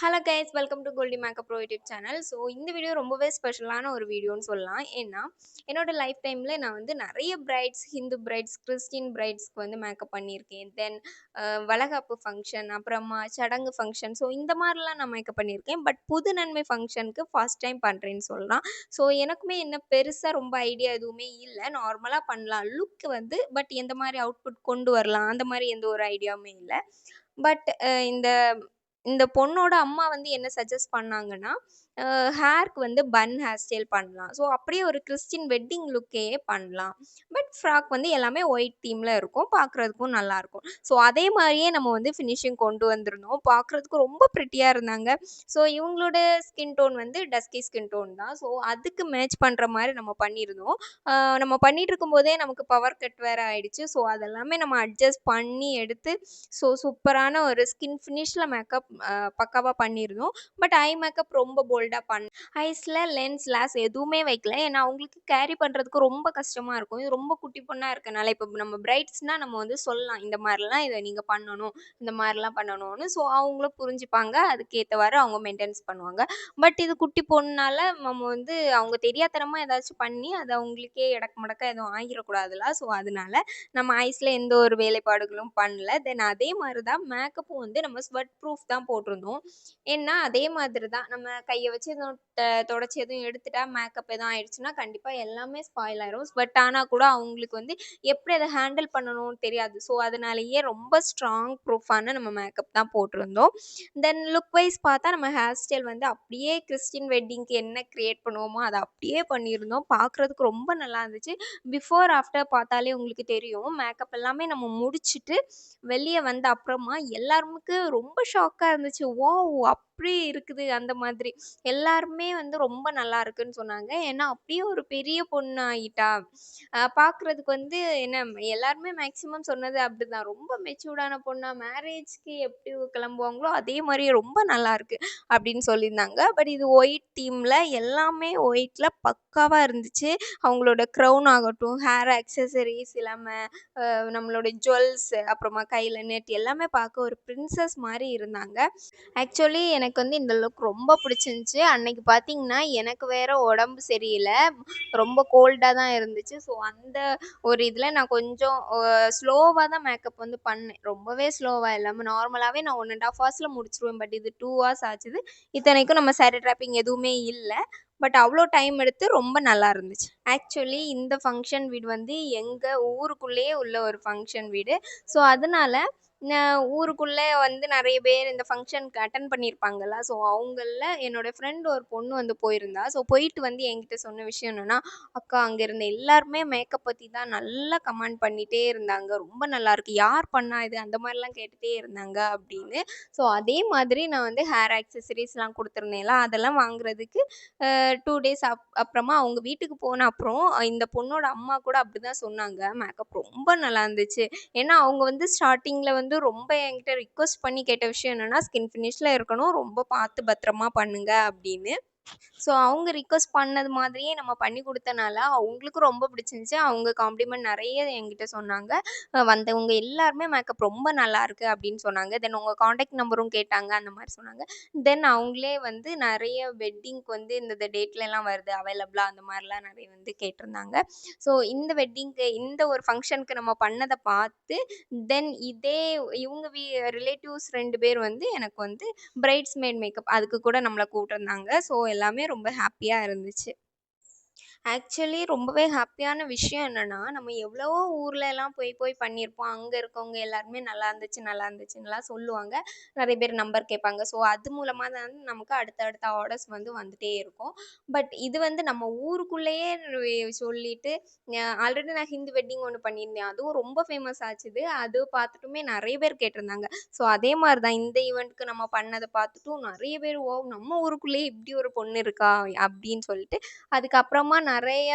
Hello guys welcome to Goldie makeup bro YouTube channel so இந்த video ரொம்பவே ஸ்பெஷலான ஒரு வீடியோன்னு சொல்லலாம். ஏன்னா என்னோட லைஃப் டைமில் நான் வந்து நிறைய பிரைட்ஸ் ஹிந்து பிரைட்ஸ் கிறிஸ்டின் பிரைட்ஸ்க்கு வந்து மேக்கப் பண்ணியிருக்கேன். தென் வளகாப்பு ஃபங்க்ஷன் அப்புறமா சடங்கு ஃபங்க்ஷன் ஸோ இந்த மாதிரிலாம் நான் மேக்கப் பண்ணியிருக்கேன். பட் புது நன்மை ஃபங்க்ஷனுக்கு ஃபர்ஸ்ட் டைம் பண்ணுறேன்னு சொல்லலாம். ஸோ எனக்குமே என்ன பெருசாக ரொம்ப ஐடியா எதுவுமே இல்லை. நார்மலாக பண்ணலாம். லுக் வந்து பட் எந்த மாதிரி அவுட்புட் கொண்டு வரலாம்? அந்த மாதிரி எந்த ஒரு ஐடியாவுமே இல்லை. பட் இந்த இந்த பொண்ணோட அம்மா வந்து என்ன சஜஸ்ட் பண்ணாங்கன்னா ஹேர்க்கு வந்து பன் ஹேர் ஸ்டைல் பண்ணலாம். ஸோ அப்படியே ஒரு கிறிஸ்டின் வெட்டிங் லுக்கே பண்ணலாம். பட் ஃப்ராக் வந்து எல்லாமே ஒயிட் தீமில் இருக்கும். பார்க்குறதுக்கும் நல்லாயிருக்கும் ஸோ அதே மாதிரியே நம்ம வந்து ஃபினிஷிங் கொண்டு வந்திருந்தோம் பார்க்குறதுக்கு ரொம்ப ப்ரிட்டியாக இருந்தாங்க. ஸோ இவங்களோட ஸ்கின் டோன் வந்து டஸ்கி ஸ்கின் டோன் தான். ஸோ அதுக்கு மேட்ச் பண்ணுற மாதிரி நம்ம பண்ணியிருந்தோம் நம்ம பண்ணிகிட்டு இருக்கும்போதே நமக்கு பவர் கட் வேறு ஆகிடுச்சு ஸோ அதெல்லாமே நம்ம அட்ஜஸ்ட் பண்ணி எடுத்து ஸோ சூப்பரான ஒரு ஸ்கின் ஃபினிஷில் மேக்கப் பக்காவாக பண்ணியிருந்தோம் பட் ஐ மேக்கப் ரொம்ப போல்டாக பண்ண ஐஸில் லென்ஸ் லாஸ் எதுவுமே வைக்கல. ஏன்னா அவங்களுக்கு கேரி பண்ணுறதுக்கு ரொம்ப கஷ்டமாக இருக்கும். இது ரொம்ப குட்டி பொண்ணாக இருக்கனால இப்போ நம்ம பிரைட்ஸ்னால் நம்ம வந்து சொல்லலாம் இந்த மாதிரிலாம் இதை நீங்கள் பண்ணணும் இந்த மாதிரிலாம் பண்ணணும்னு. ஸோ அவங்களும் புரிஞ்சுப்பாங்க. அதுக்கேற்றவாறு அவங்க மெயின்டெனன்ஸ் பண்ணுவாங்க. பட் இது குட்டி பொண்ணுனால நம்ம வந்து அவங்க தெரியாதனமாக ஏதாச்சும் பண்ணி அது அவங்களுக்கே இடக்கு மடக்க எதுவும் ஆகிடக்கூடாதுல ஸோ அதனால நம்ம ஐஸில் எந்த ஒரு வேலைப்பாடுகளும் பண்ணல. தென் அதே மாதிரி தான் மேக்கப்பும் வந்து நம்ம ஸ்வெட் ப்ரூஃப் தான் போட்டிருந்தோம். ஏன்னா அதே மாதிரி தான் நம்ம கையை வச்சு எதுவும் தொடச்சி எதுவும் எடுத்துட்டா மேக்கப் எதுவும் ஆயிடுச்சுன்னா கண்டிப்பாக எல்லாமே ஸ்பாயில் ஆயிரும். பட் ஆனால் கூட அவங்களுக்கு வந்து எப்படி அதை ஹேண்டில் பண்ணணும்னு தெரியாது. ஸோ அதனாலேயே ரொம்ப ஸ்ட்ராங் ப்ரூஃபான நம்ம மேக்கப் தான் போட்டிருந்தோம். தென் லுக் வைஸ் பார்த்தா நம்ம ஹேர் ஸ்டைல் வந்து அப்படியே கிறிஸ்டின் வெட்டிங்க்கு என்ன க்ரியேட் பண்ணுவோமோ அதை அப்படியே பண்ணியிருந்தோம். பார்க்குறதுக்கு ரொம்ப நல்லா இருந்துச்சு. பிஃபோர் ஆஃப்டர் பார்த்தாலே உங்களுக்கு தெரியும். மேக்கப் எல்லாமே நம்ம முடிச்சுட்டு வெளியே வந்த அப்புறமா எல்லாருமுக்கு ரொம்ப ஷாக்காக இருந்துச்சு. ஓ அப் எப்படி இருக்குது அந்த மாதிரி. எல்லாருமே வந்து ரொம்ப நல்லா இருக்குன்னு சொன்னாங்க. ஏன்னா அப்படியே ஒரு பெரிய பொண்ணு ஆகிட்டா பார்க்குறதுக்கு வந்து என்ன எல்லாருமே மேக்ஸிமம் சொன்னது அப்படிதான். ரொம்ப மெச்சூர்டான பொண்ணா மேரேஜ்க்கு எப்படி கிளம்புவாங்களோ அதே மாதிரி ரொம்ப நல்லா இருக்கு அப்படின்னு சொல்லியிருந்தாங்க. பட் இது ஒயிட் தீமில் எல்லாமே ஒயிட்டில் பக்காவாக இருந்துச்சு. அவங்களோட க்ரௌன் ஆகட்டும் ஹேர் அக்சசரிஸ் இல்லாமல் நம்மளோட ஜுவல்ஸ் அப்புறமா கையில் நெட் எல்லாமே பார்க்க ஒரு பிரின்சஸ் மாதிரி இருந்தாங்க. ஆக்சுவலி எனக்கு எனக்கு வந்து இந்த லுக் ரொம்ப பிடிச்சிருந்துச்சி. அன்னைக்கு பார்த்தீங்கன்னா எனக்கு வேறு உடம்பு சரியில்லை. ரொம்ப கோல்டாக தான் இருந்துச்சு. ஸோ அந்த ஒரு இதில் நான் கொஞ்சம் ஸ்லோவாக தான் மேக்கப் வந்து பண்ணேன். ரொம்பவே ஸ்லோவாக இல்லாமல் நார்மலாகவே நான் ஒன் அண்ட் ஆஃப் ஹவர்ஸில் முடிச்சிருவேன். பட் இது டூ ஹவர்ஸ் ஆச்சுது. இத்தனைக்கும் நம்ம சாரி ட்ராப்பிங் எதுவுமே இல்லை. பட் அவ்வளோ டைம் எடுத்து ரொம்ப நல்லா இருந்துச்சு. ஆக்சுவலி இந்த ஃபங்க்ஷன் வீடு வந்து எங்கள் ஊருக்குள்ளேயே உள்ள ஒரு ஃபங்க்ஷன் வீடு. ஸோ அதனால ஊருக்குள்ளே வந்து நிறைய பேர் இந்த ஃபங்க்ஷனுக்கு அட்டன் பண்ணியிருப்பாங்கல்ல. ஸோ அவங்களில் என்னோடய ஃப்ரெண்ட் ஒரு பொண்ணு வந்து போயிருந்தா. ஸோ போயிட்டு வந்து என்கிட்ட சொன்ன விஷயம் என்னென்னா அக்கா அங்கே இருந்த எல்லாருமே மேக்கப் பற்றி தான் நல்லா கமெண்ட் பண்ணிகிட்டே இருந்தாங்க. ரொம்ப நல்லாயிருக்கு யார் பண்ணா இது? அந்த மாதிரிலாம் கேட்டுகிட்டே இருந்தாங்க அப்படின்னு. ஸோ அதே மாதிரி நான் வந்து ஹேர் ஆக்சசரிஸ்லாம் கொடுத்துருந்தேன்ல அதெல்லாம் வாங்குறதுக்கு டூ டேஸ் அப் அப்புறமா அவங்க வீட்டுக்கு போன அப்புறம் இந்த பொண்ணோட அம்மா கூட அப்படி தான் சொன்னாங்க. மேக்கப் ரொம்ப நல்லா இருந்துச்சு. ஏன்னா அவங்க வந்து ஸ்டார்டிங்கில் வந்து வந்து ரொம்ப என்கிட்ட ரிக்வஸ்ட் பண்ணி கேட்ட விஷயம் என்னென்னா ஸ்கின் ஃபினிஷில் இருக்கணும். ரொம்ப பார்த்து பத்திரமா பண்ணுங்க அப்படின்னு. ஸோ அவங்க ரிக்வஸ்ட் பண்ணது மாதிரியே நம்ம பண்ணி கொடுத்தனால அவங்களுக்கும் ரொம்ப பிடிச்சிருந்துச்சி. அவங்க காம்ப்ளிமெண்ட் நிறைய என்கிட்ட சொன்னாங்க. வந்தவங்க எல்லாருமே மேக்கப் ரொம்ப நல்லா இருக்கு அப்படின்னு சொன்னாங்க. தென் உங்கள் காண்டாக்ட் நம்பரும் கேட்டாங்க அந்த மாதிரி சொன்னாங்க. தென் அவங்களே வந்து நிறைய வெட்டிங்க்கு வந்து இந்த டேட்லலாம் வருது அவைலபிளாக அந்த மாதிரிலாம் நிறைய வந்து கேட்டிருந்தாங்க. ஸோ இந்த வெட்டிங்க்கு இந்த ஒரு ஃபங்க்ஷனுக்கு நம்ம பண்ணதை பார்த்து தென் இதே இவங்க வீ ரிலேட்டிவ்ஸ் ரெண்டு பேர் வந்து எனக்கு வந்து பிரைட்ஸ் மேட் மேக்கப் அதுக்கு கூட நம்மளை கூப்பிட்டுருந்தாங்க ஸோ எல்லாமே ரொம்ப ஹாப்பியாக இருந்துச்சு. ஆக்சுவலி ரொம்பவே ஹாப்பியான விஷயம் என்னென்னா நம்ம எவ்வளவோ ஊர்லலாம் போய் போய் பண்ணியிருப்போம். அங்கே இருக்கவங்க எல்லாருமே நல்லா இருந்துச்சு நல்லா இருந்துச்சுன்னுலாம் சொல்லுவாங்க. நிறைய பேர் நம்பர் கேட்பாங்க. ஸோ அது மூலமாக தான் நமக்கு அடுத்த அடுத்த ஆர்டர்ஸ் வந்து வந்துகிட்டே இருக்கும். பட் இது வந்து நம்ம ஊருக்குள்ளேயே சொல்லிட்டு ஆல்ரெடி நான் ஹிந்து வெட்டிங் ஒன்று பண்ணியிருந்தேன். அதுவும் ரொம்ப ஃபேமஸ் ஆச்சுது. அது பார்த்துட்டுமே நிறைய பேர் கேட்டிருந்தாங்க. ஸோ அதே மாதிரி தான் இந்த ஈவெண்ட்டுக்கு நம்ம பண்ணதை பார்த்துட்டும் நிறைய பேர் ஓ நம்ம ஊருக்குள்ளேயே இப்படி ஒரு பொண்ணு இருக்கா? அப்படின்னு சொல்லிட்டு அதுக்கப்புறமா நிறைய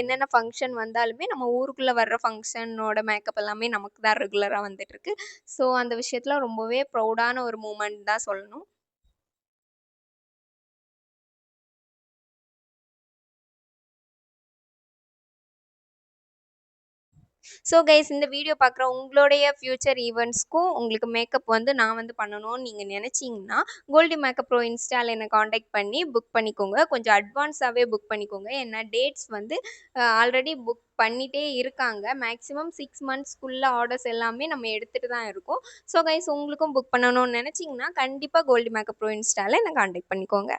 என்னென்ன ஃபங்க்ஷன் வந்தாலுமே நம்ம ஊருக்குள்ளே வர்ற ஃபங்க்ஷனோட மேக்கப் எல்லாமே நமக்கு தான் ரெகுலராக வந்துட்டுருக்கு. ஸோ அந்த விஷயத்தில் ரொம்பவே ப்ரௌடான ஒரு மூமெண்ட் தான் சொல்லணும். ஸோ கைஸ் இந்த வீடியோ பார்க்குற உங்களுடைய ஃப்யூச்சர் ஈவெண்ட்ஸ்க்கும் உங்களுக்கு மேக்கப் வந்து நான் வந்து பண்ணணும்னு நீங்கள் நினச்சிங்கன்னா கோல்டி மேக்கப் ப்ரோ இன்ஸ்டாவில் என்னை காண்டாக்ட் பண்ணி புக் பண்ணிக்கோங்க. கொஞ்சம் அட்வான்ஸாகவே புக் பண்ணிக்கோங்க. ஏன்னா டேட்ஸ் வந்து ஆல்ரெடி புக் பண்ணிகிட்டே இருக்காங்க. மேக்ஸிமம் சிக்ஸ் மந்த்ஸ்க்குள்ளே ஆர்டர்ஸ் எல்லாமே நம்ம எடுத்துகிட்டு தான் இருக்கோம். ஸோ கைஸ் உங்களுக்கும் புக் பண்ணணும்னு நினச்சிங்கன்னா கண்டிப்பாக கோல்டி மேக்கப் ப்ரோ இன்ஸ்டாவில் என்னை காண்டாக்ட் பண்ணிக்கோங்க.